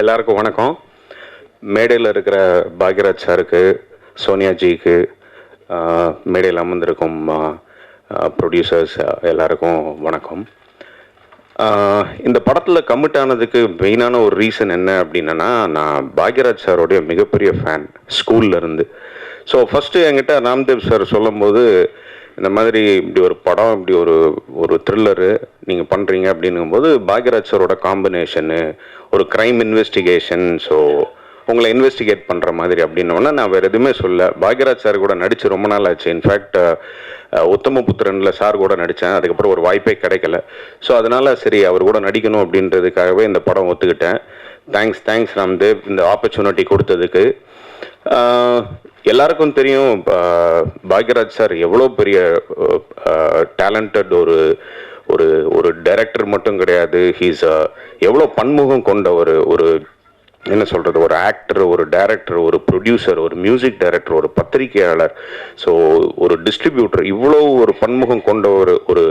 எல்லாருக்கும் வணக்கம். மேடையில் இருக்கிற பாக்யராஜ் சாருக்கு சோனியாஜிக்கு மேடையில் அமர்ந்திருக்கும் ப்ரொடியூசர்ஸ் எல்லாருக்கும் வணக்கம். இந்த படத்தில் கமிட் ஆனதுக்கு மெயினான ஒரு ரீசன் என்ன அப்படின்னா நான் பாக்யராஜ் சாரோடைய மிகப்பெரிய ஃபேன் ஸ்கூல்ல இருந்து. ஸோ ஃபஸ்ட்டு என்கிட்ட ராம்தேவ் சார் சொல்லும்போது இந்த மாதிரி இப்படி ஒரு படம் இப்படி ஒரு ஒரு த்ரில்லரு நீங்கள் பண்ணுறீங்க அப்படிங்கும்போது பாக்யராஜ் சாரோட காம்பினேஷனு ஒரு க்ரைம் இன்வெஸ்டிகேஷன் ஸோ உங்களை இன்வெஸ்டிகேட் பண்ணுற மாதிரி அப்படின்னோடனே நான் வேறு எதுவுமே சொல்ல பாக்யராஜ் சார் கூட நடித்து ரொம்ப நாள் ஆச்சு. இன்ஃபேக்ட் உத்தமபுத்திரனில் சார் கூட நடித்தேன் அதுக்கப்புறம் ஒரு வாய்ப்பே கிடைக்கல. ஸோ அதனால் சரி அவர் கூட நடிக்கணும் அப்படின்றதுக்காகவே இந்த படம் ஒத்துக்கிட்டேன். தேங்க்ஸ் தேங்க்ஸ் ராம்தேவ் இந்த ஆப்பர்ச்சுனிட்டி கொடுத்ததுக்கு. எல்லாருக்கும் தெரியும் பாக்யராஜ் சார் எவ்வளோ பெரிய டேலண்டட் ஒரு டைரக்டர் மட்டும் கிடையாது. ஹீஸ் எவ்வளோ பன்முகம் கொண்ட ஒரு ஒரு என்ன சொல்கிறது ஒரு ஆக்டர் ஒரு டைரக்டர் ஒரு ப்ரொடியூசர் ஒரு மியூசிக் டைரக்டர் ஒரு பத்திரிகையாளர். ஸோ ஒரு டிஸ்ட்ரிபியூட்டர் இவ்வளோ ஒரு பன்முகம் கொண்ட ஒரு ஒரு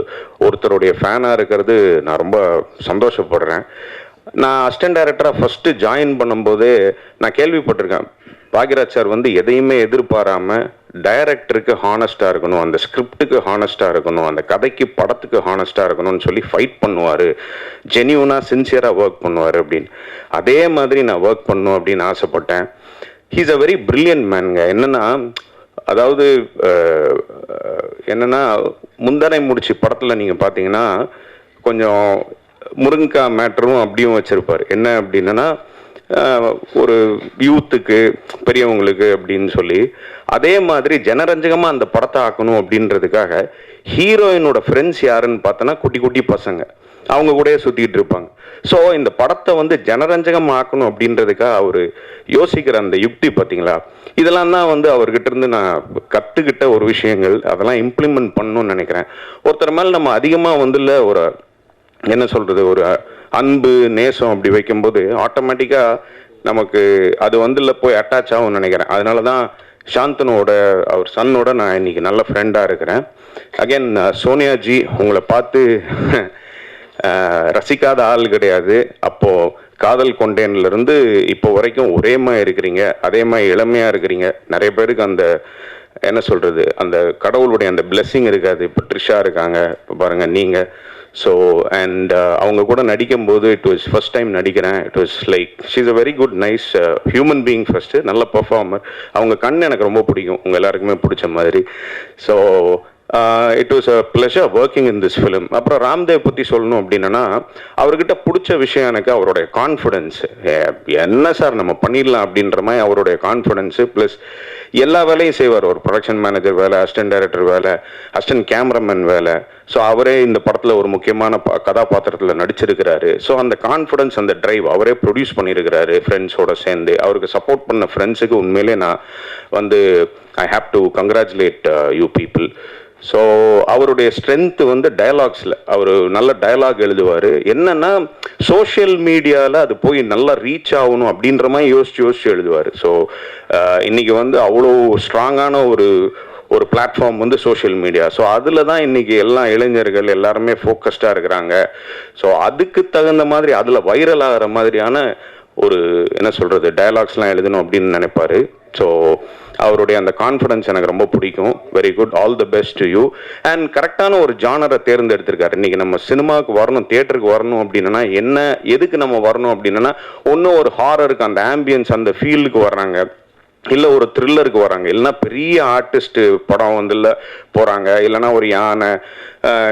ஒருத்தருடைய ஃபேனாக இருக்கிறது நான் ரொம்ப சந்தோஷப்படுறேன். நான் அசிஸ்டன்ட் டைரக்டராக ஃபஸ்ட்டு ஜாயின் பண்ணும்போதே நான் கேள்விப்பட்டிருக்கேன். பாக்யராஜ் சார் வந்து எதையுமே எதிர்பாராமல் டைரக்டருக்கு ஹானஸ்டாக இருக்கணும் அந்த ஸ்கிரிப்டுக்கு ஹானஸ்டாக இருக்கணும் அந்த கதைக்கு படத்துக்கு ஹானஸ்டாக இருக்கணும்னு சொல்லி ஃபைட் பண்ணுவார். ஜென்யூனாக சின்சியராக ஒர்க் பண்ணுவார் அப்படின்னு. அதே மாதிரி நான் ஒர்க் பண்ணும் அப்படின்னு ஆசைப்பட்டேன். ஹீஸ் அ வெரி பிரில்லியன்ட் மேனுங்க என்னென்னா அதாவது என்னென்னா முந்தனை முடிச்சு படத்தில் நீங்கள் பார்த்தீங்கன்னா கொஞ்சம் முருங்கக்காய் மேட்டரும் அப்படியும் வச்சுருப்பார். என்ன அப்படின்னா ஒரு யூத்துக்கு பெரியவங்களுக்கு அப்படின்னு சொல்லி அதே மாதிரி ஜனரஞ்சகமாக அந்த படத்தை ஆக்கணும் அப்படின்றதுக்காக ஹீரோயினோட ஃப்ரெண்ட்ஸ் யாருன்னு பார்த்தோன்னா குட்டி குட்டி பசங்க. அவங்க கூடயே சுற்றிட்டு இருப்பாங்க. ஸோ இந்த படத்தை வந்து ஜனரஞ்சகம் ஆக்கணும் அப்படின்றதுக்காக அவர் யோசிக்கிற அந்த யுக்தி பார்த்தீங்களா? இதெல்லாம் தான் வந்து அவர்கிட்ட இருந்து நான் கற்றுக்கிட்ட ஒரு விஷயங்கள். அதெல்லாம் இம்ப்ளிமெண்ட் பண்ணணும்னு நினைக்கிறேன். ஒருத்தர் மேலே நம்ம அதிகமாக வந்துள்ள ஒரு என்ன சொல்கிறது ஒரு அன்பு நேசம் அப்படி வைக்கும்போது ஆட்டோமேட்டிக்காக நமக்கு அது வந்துல போய் அட்டாச் ஆகும்னு நினைக்கிறேன். அதனால தான் சாந்தனோட அவர் சன்னோட நான் இன்னைக்கு நல்ல ஃப்ரெண்டாக இருக்கிறேன். அகைன் சோனியாஜி உங்களை பார்த்து ரசிக்காத ஆள் கிடையாது. அப்போது காதல் கொண்டேன்லேருந்து இப்போ வரைக்கும் ஒரே மாதிரி இருக்கிறீங்க. அதே மாதிரி இளமையாக இருக்கிறீங்க. நிறைய பேருக்கு அந்த என்ன சொல்கிறது அந்த கடவுளுடைய அந்த பிளெஸ்ஸிங் இருக்காது. இப்போ ட்ரிஷா இருக்காங்க. இப்போ பாருங்கள் நீங்கள் ஸோ அண்ட் uh, அவங்க கூட நடிக்கும்போது இட் வாஸ் ஃபர்ஸ்ட் டைம் நடிக்கிறேன். It was like she's a very good nice human being first நல்ல பர்ஃபார்மர் அவங்க கண் எனக்கு ரொம்ப பிடிக்கும். உங்க எல்லாருக்குமே பிடிச்ச மாதிரி. So it was a pleasure working in this film அப்புறம் ராம்தேவ் பற்றி சொல்லணும் அப்படின்னா அவர்கிட்ட பிடிச்ச விஷயம் எனக்கு அவருடைய கான்ஃபிடென்ஸ் என்ன சார் நம்ம பண்ணிடலாம் அப்படின்ற மாதிரி அவருடைய கான்ஃபிடென்ஸு ப்ளஸ் எல்லா வேலையும் செய்வார். ஒரு ப்ரொடக்ஷன் மேனேஜர் வேலை அசிஸ்டன்ட் டைரக்டர் வேலை அசிஸ்டன்ட் கேமராமேன் வேலை. ஸோ அவரே இந்த படத்தில் ஒரு முக்கியமான கதாபாத்திரத்தில் நடிச்சிருக்கிறாரு. ஸோ அந்த கான்ஃபிடன்ஸ் அந்த டிரைவ் அவரே ப்ரொடியூஸ் பண்ணியிருக்கிறாரு ஃப்ரெண்ட்ஸோட சேர்ந்து. அவருக்கு சப்போர்ட் பண்ண ஃப்ரெண்ட்ஸுக்கு உண்மையிலே நான் வந்து I have to congratulate you people so அவருடைய ஸ்ட்ரென்த்து வந்து டயலாக்ஸில் அவர் நல்ல டயலாக் எழுதுவார். என்னென்னா சோஷியல் மீடியாவில் அது போய் நல்லா ரீச் ஆகணும் அப்படின்ற மாதிரி யோசிச்சு யோசிச்சு எழுதுவார். ஸோ இன்றைக்கி வந்து அவ்வளோ ஸ்ட்ராங்கான ஒரு ஒரு பிளாட்ஃபார்ம் வந்து சோஷியல் மீடியா ஸோ அதில் தான் இன்னைக்கு எல்லா இளைஞர்கள் எல்லாருமே ஃபோக்கஸ்டாக இருக்கிறாங்க. ஸோ அதுக்கு தகுந்த மாதிரி அதில் வைரல் ஆகிற மாதிரியான ஒரு என்ன சொல்கிறது டயலாக்ஸ்லாம் எழுதணும் அப்படின்னு நினைப்பாரு. ஸோ அவருடைய அந்த கான்ஃபிடன்ஸ் எனக்கு ரொம்ப பிடிக்கும். Very good all the best to you and கரெக்டான ஒரு ஜானரை தேர்ந்தெடுத்திருக்காரு. இன்றைக்கி நம்ம சினிமாவுக்கு வரணும் தியேட்டருக்கு வரணும் அப்படின்னா என்ன எதுக்கு நம்ம வரணும் அப்படின்னா ஒன்றும் ஒரு ஹாரருக்கு அந்த ஆம்பியன்ஸ் அந்த ஃபீல்டுக்கு வர்றாங்க. இல்லை ஒரு த்ரில்லருக்கு வராங்க. இல்லைன்னா பெரிய ஆர்டிஸ்ட்டு படம் வந்து இல்லை போகிறாங்க இல்லைன்னா ஒரு யானை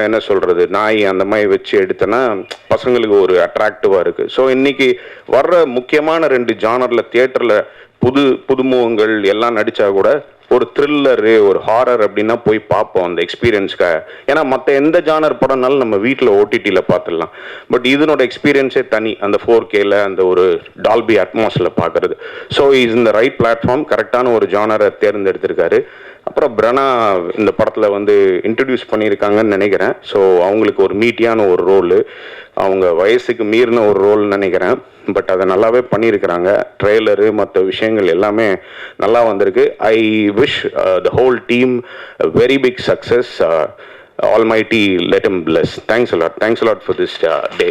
என்ன சொல்கிறது நாய் அந்த மாதிரி வச்சு எடுத்தேன்னா பசங்களுக்கு ஒரு அட்ராக்டிவாக இருக்குது ஸோ இன்றைக்கி வர்ற முக்கியமான ரெண்டு ஜானரில் தியேட்டரில் புது புதுமுகங்கள் எல்லாம் நடித்தா கூட ஒரு த்ரில்லரு ஒரு ஹாரர் அப்படின்னா போய் பார்ப்போம் அந்த எக்ஸ்பீரியன்ஸ்க்காக ஏன்னா மற்ற எந்த ஜானர் படம்னாலும் நம்ம வீட்டில் ஓடிடியில் பார்த்துடலாம். பட் இதனோட எக்ஸ்பீரியன்ஸே தனி. அந்த ஃபோர் கேல அந்த ஒரு டால்பி அட்மாஸில் பார்க்கறது. ஸோ இஸ் இந்த ரைட் பிளாட்ஃபார்ம் கரெக்டான ஒரு ஜானரை தேர்ந்தெடுத்திருக்காரு. அப்புறம் பிரனா இந்த படத்தில் வந்து இன்ட்ரடியூஸ் பண்ணியிருக்காங்கன்னு நினைக்கிறேன். ஸோ அவங்களுக்கு ஒரு மீட்டியான ஒரு ரோலு அவங்க வயசுக்கு மீறின ஒரு ரோல் நினைக்கிறேன். பட் அதை நல்லாவே பண்ணியிருக்கிறாங்க. ட்ரெய்லரு மற்ற விஷயங்கள் எல்லாமே நல்லா வந்திருக்கு. I wish the whole team very big success all my the let em bless thanks a lot thanks a lot for this day